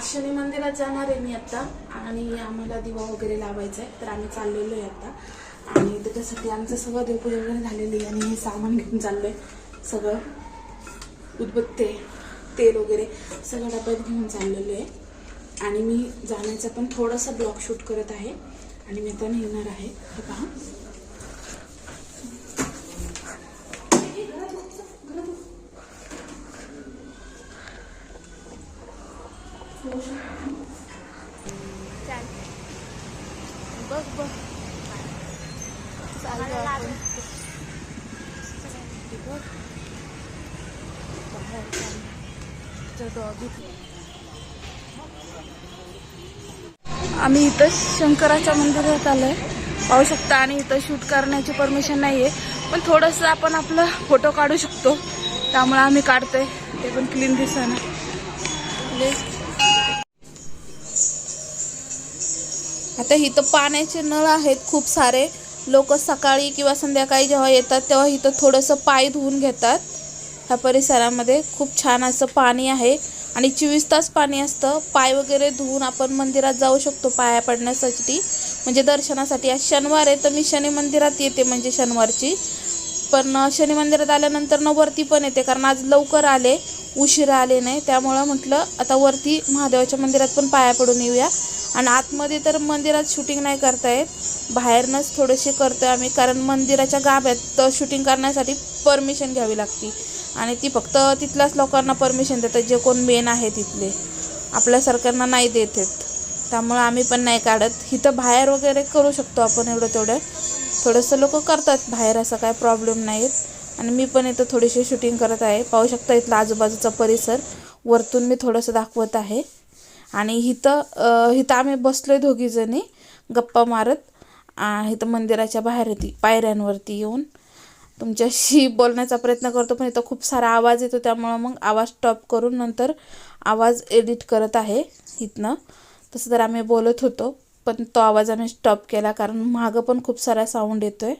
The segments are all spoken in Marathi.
आज शनी मंदिरात जाणार आहे मी आता. आणि आम्हाला दिवा वगैरे लावायचा आहे तर आम्ही चाललेलो आहे आता. आणि त्याच्यासाठी आमचं सगळं देवपूजा वगैरे झालेली आहे. आणि हे सामान घेऊन चाललोय. सगळं उदबत्ते तेल वगैरे सगळं डब्यात घेऊन चाललेलो आहे. आणि मी जाण्याचा पण थोडासा ब्लॉग शूट करत आहे. आणि मी आता निघणार आहे. हे पहा बघ बघ आपण. बघ. आम्ही इथं शंकराच्या मंदिरात आलोय पाहू शकता आणि इथं शूट करण्याची परमिशन नाहीये पण थोडंसं आपण आपलं फोटो काढू शकतो त्यामुळे आम्ही काढतोय ते पण क्लीन दिसणं आता इथं पाण्याचे नळ आहेत खूप सारे. लोक सकाळी किंवा संध्याकाळी जेव्हा येतात तेव्हा इथं थोडंसं पाय धुवून घेतात. ह्या परिसरामध्ये खूप छान असं पाणी आहे आणि चोवीस तास पाणी असतं. पाय वगैरे धुवून आपण मंदिरात जाऊ शकतो पाया पडण्यासाठी. म्हणजे दर्शनासाठी. आज शनिवार आहे तर मी शनी मंदिरात येते म्हणजे शनिवारची. पण शनी मंदिरात आल्यानंतर ना वरती पण येते कारण आज लवकर आले. उशिरा आले नाही. त्यामुळं म्हटलं आता वरती महादेवाच्या मंदिरात पण पाया पडून येऊया. आणि आतमध्ये तर मंदिरात शूटिंग नाही करता येत बाहेरनंच थोडेसे आहे आम्ही कारण मंदिराच्या गाभ्यात शूटिंग करण्यासाठी परमिशन घ्यावी लागते. आणि ती फक्त तिथल्याच लोकांना परमिशन देतात जे कोण मेन आहे तिथले. आपल्यासारख्यांना नाही देत आहेत. त्यामुळं आम्ही पण नाही काढत. इथं बाहेर वगैरे करू शकतो आपण एवढं तेवढं. थोडंसं लोक करतात बाहेर असं काय प्रॉब्लेम नाहीत. आणि मी पण इथं थोडीशी शूटिंग करत आहे. पाहू शकता इथला आजूबाजूचा परिसर. वरतून मी थोडंसं दाखवत आहे. आणि इथं इथं आम्ही आहे दोघीजणी गप्पा मारत इथं मंदिराच्या बाहेर येते पायऱ्यांवरती येऊन. तुमच्याशी बोलण्याचा प्रयत्न करतो पण इथं खूप सारा आवाज येतो त्यामुळं मग आवाज स्टॉप करून नंतर आवाज एडिट करत आहे इथनं तसं तर आम्ही बोलत होतो पण तो आवाज आम्ही स्टॉप केला कारण मागं पण खूप सारा साऊंड येतो आहे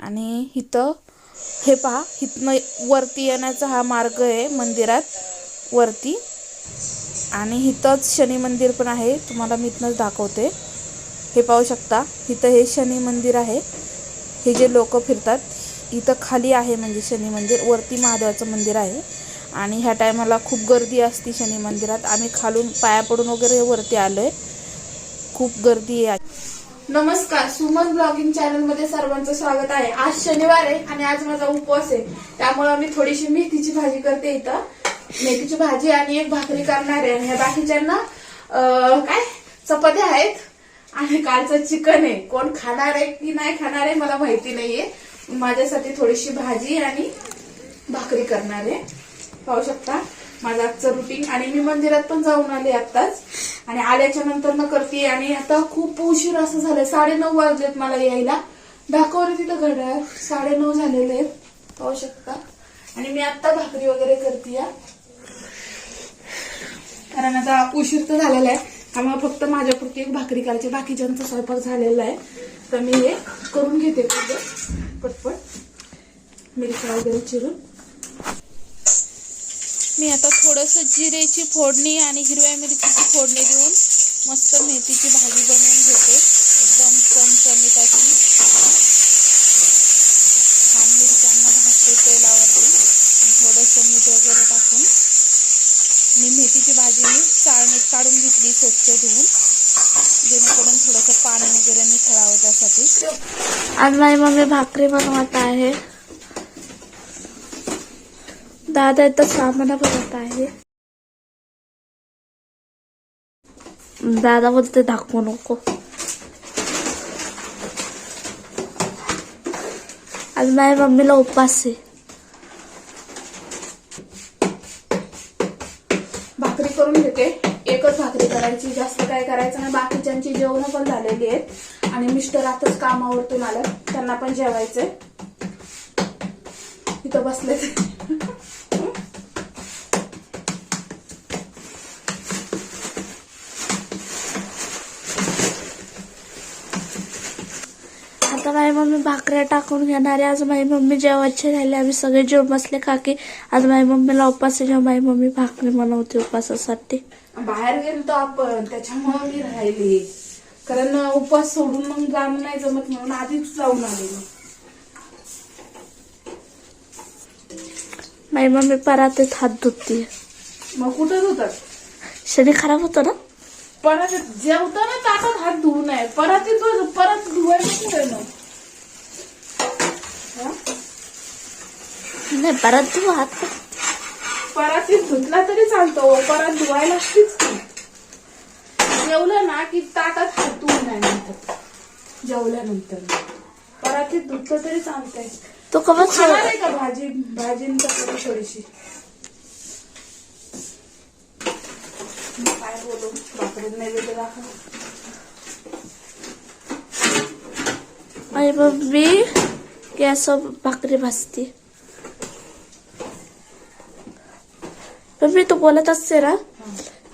आणि इथं हे पहा इथनं वरती येण्याचा हा मार्ग आहे मंदिरात वरती. आणि इथंच शनी मंदिर पण आहे. तुम्हाला मी इथनंच दाखवते. हे पाहू शकता. इथं हे शनी मंदिर आहे. हे जे लोक फिरतात इथं खाली आहे म्हणजे शनी मंदिर. वरती महादेवाचं मंदिर आहे. आणि ह्या टायमाला खूप गर्दी असते शनी मंदिरात. आम्ही खालून पाया पडून वगैरे वरती आलोय. खूप गर्दी आहे. नमस्कार. सुमन ब्लॉगिंग चॅनलमध्ये सर्वांचं स्वागत आहे. आज शनिवार आहे आणि आज माझा उपवास आहे. त्यामुळे मी थोडीशी मेथीची भाजी करते इथं. मेथीची भाजी आणि एक भाकरी करणार आहे. आणि ह्या बाकीच्यांना काय? चपात्या आहेत. आणि कालचं चिकन आहे. कोण खाणार आहे की नाही खाणार आहे मला माहिती नाहीये. माझ्यासाठी थोडीशी भाजी आणि भाकरी करणार आहे. पाहू शकता माझं आजचं रुटीन आणि मी मंदिरात पण जाऊन आले आत्ताच. आणि आल्याच्यानंतर न करते. आणि आता खूप उशीर असं झालंय. साडेनऊ वाजलेत मला यायला. दाखवलं तिथं घड्याळ. साडेनऊ झालेले आहेत. पाहू शकता. आणि मी आत्ता भाकरी वगैरे करते या कारण आता उशीर तर झालेला आहे. त्यामुळे फक्त माझ्यापुरती एक भाकरी करायची बाकीच्यांचा स्वयंपाक झालेला आहे. तर मी हे करून घेते पुढे. पटपट. मिरच्या वगैरे चिरून. मी आता थोडंसं जिरेची फोडणी आणि हिरव्या मिरचीची फोडणी देऊन मस्त मेथीची भाजी बनवून घेते. एकदम चमचमीत अशी छान मिरच्यांना भाजते तेलावरती आणि थोडंसं मीठ वगैरे टाकून मी मेथीची भाजी मी चाळणीत काढून घेतली स्वच्छ धुवून. जेणेकरून थोडंसं पाणी वगैरे निथळावं त्यासाठी. आज माझी मम्मी भाकरी बनवत आहे. दादा इथं सामान बनवत आहे. दादा बोलते दाखवू नको. आज माझ्या मम्मीला उपास आहे. करायची जास्त काय करायचं नाही. बाकीच्यांची जेवण पण झालेली आहेत. आणि मिस्टर आताच कामावरतून आलं त्यांना पण जेवायचंय. इथं बसले आता माझी मम्मी भाकऱ्या टाकून घेणार आहे. आज माझी मम्मी जेवायचे राहिले. आम्ही सगळे जेवण बसले काकी. आज माझी मम्मीला उपास आहे जेव्हा माझी मम्मी भाकरी बनवते उपासासाठी. बाहेर गेलो आपण त्याच्यामुळे मी राहिली. कारण उपवास सोडून मग जाणं नाही जमत म्हणून आधीच जाऊन आले मी. माझी मम्मी परातीत हात धुतते मग कुठं होतात शनी खराब होतो ना? परत जेवताना ताटात हात धुवू नये. परत परत धुवायचं कुठे हा? नाही परत तू हात. परत धुतला तरी चालतो. परत धुवायला लागतेच. जेवलं ना की ताटात हात धुवू नये नंतर जेवल्यानंतर. परत धुतलं तरी चालतंय. तू कवच खाणार आहे का भाजी? भाजींचा थोडीशी? काय बोलू? बापरे नैवेद्य दाखव. माझी मम्मी गॅसवर भाकरी भाजते. मम्मी तू बोलत असते ना?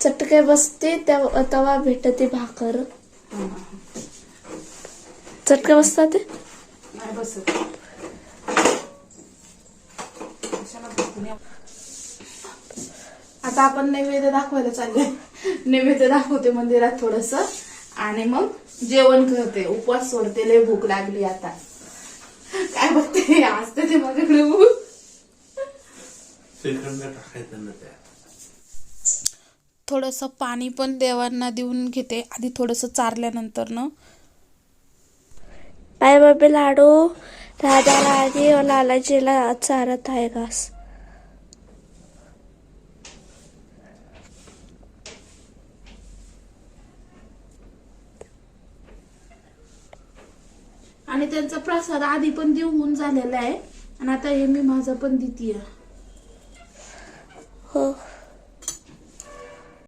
चटके बसते तेव्हा भेटते भाकर. चटके बसतात ते? आता आपण नैवेद्य दाखवायला चाललोय. नैवेद्य दाखवते मंदिरात थोडस. आणि मग जेवण करते. उपवास सोडते. लय भूक लागली आता. काय बघते? असते ते माझ्याकडे भूक श्रीखंड टाकायचं ना त्या? थोडंसं पाणी पण देवांना देऊन घेते. आधी थोडंसं चारल्यानंतर ना बाय बाबी लाडू राधा राणी और लालाजीला चारत आहे घास. आणि त्यांचा प्रसाद आधी पण देऊन झालेला आहे. आणि आता हे मी माझा पण देतीये. 呵。